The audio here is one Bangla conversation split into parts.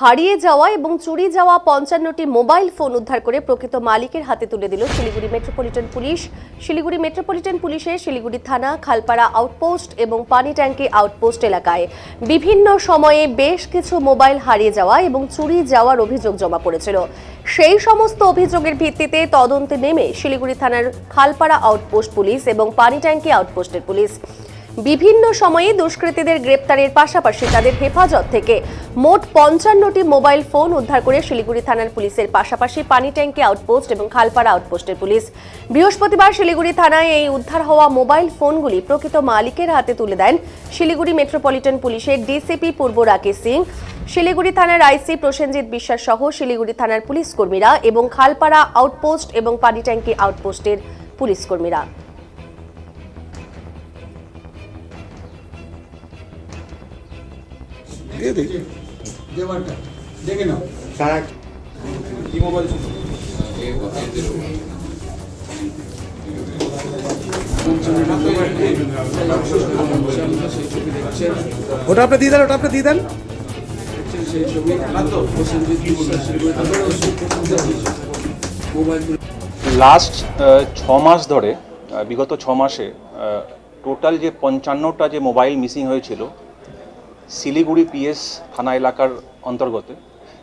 হারিয়ে যাওয়া এবং চুরি যাওয়া পঞ্চান্নটি মোবাইল ফোন উদ্ধার করে প্রকৃত মালিকের হাতে তুলে দিল Siliguri metropolitan police. Siliguri metropolitan পুলিশের শিলিগুড়ি থানা, খালপাড়া আউটপোস্ট এবং পানি ট্যাঙ্কি আউটপোস্ট এলাকায়। বিভিন্ন সময়ে বেশ কিছু মোবাইল হারিয়ে যাওয়া এবং চুরি যাওয়ার অভিযোগ জমা পড়েছিল। সেই সমস্ত অভিযোগের ভিত্তিতে তদন্তে নেমে শিলিগুড়ি থানার খালপাড়া আউটপোস্ট পুলিশ এবং পানি ট্যাঙ্কি আউটপোস্টের পুলিশ। বিভিন্ন সময়ে দুষ্কৃতীদের গ্রেপ্তারের পাশাপাশি তাদের হেফাজত থেকে মোট পঞ্চান্নটি মোবাইল ফোন উদ্ধার করে শিলিগুড়ি থানার পুলিশের পাশাপাশি পানি ট্যাঙ্কি আউটপোস্ট এবং খালপাড়া আউটপোস্টের পুলিশ। বৃহস্পতিবার শিলিগুড়ি থানায় এই উদ্ধার হওয়া মোবাইল ফোনগুলি প্রকৃত মালিকের হাতে তুলে দেন শিলিগুড়ি মেট্রোপলিটন পুলিশের ডিসিপি পূর্ব রাকেশ সিং। শিলিগুড়ি থানার আইসি প্রসেনজিৎ বিশ্বাস সহ শিলিগুড়ি থানার পুলিশ কর্মীরা এবং খালপাড়া আউটপোস্ট এবং পানি ট্যাঙ্কি আউটপোস্টের পুলিশ কর্মীরা। দিয়ে দিই। দেখে নাও। তারা কি মোবাইল ওটা আপনি দিয়ে দেন ওটা আপনি দিয়ে দেন। লাস্ট ছ মাস ধরে বিগত ছ মাসে টোটাল যে পঞ্চান্নটা যে মোবাইল মিসিং হয়েছিল শিলিগুড়ি পিএস থানা এলাকার অন্তর্গত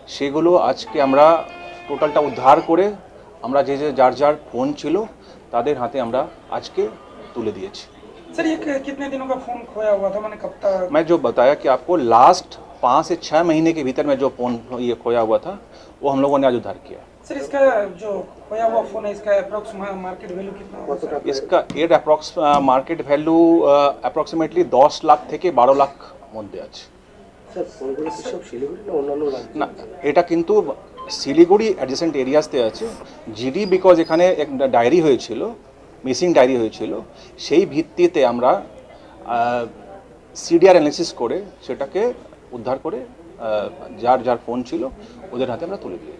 সেগুলো আজকে আমরা টোটালটা উদ্ধার করে আমরা যে যে যার যার ফোন ছিল তাদের হাতে আমরা আজকে তুলে দিয়েছি सर ये कि- कितने दिनों का फोन खोया हुआ था मैंने कब तक मैं जो बताया कि आपको लास्ट पाँच से छः महीने के भीतर में जो फोन ये खोया हुआ था वो हम लोगों ने आज उद्धार किया सर इसका जो खोया हुआ फोन है इसका अप्रोक्स मार्केट वैल्यू कितना होगा सर? इसका এর অ্যাপ্রক্স মার্কেট ভ্যালু অ্যাপ্রক্সিমেটলি দশ লাখ থেকে বারো লাখ মধ্যে আছে। না এটা কিন্তু শিলিগুড়ি অ্যাডজেসেন্ট এরিয়াসতে আছে। জিডি বিকজ এখানে এক ডায়েরি হয়েছিল মিসিং ডায়েরি হয়েছিল। সেই ভিত্তিতে আমরা সিডিআর অ্যানালিসিস করে সেটাকে উদ্ধার করে যার যার ফোন ছিল ওদের হাতে আমরা তুলে দিয়েছি।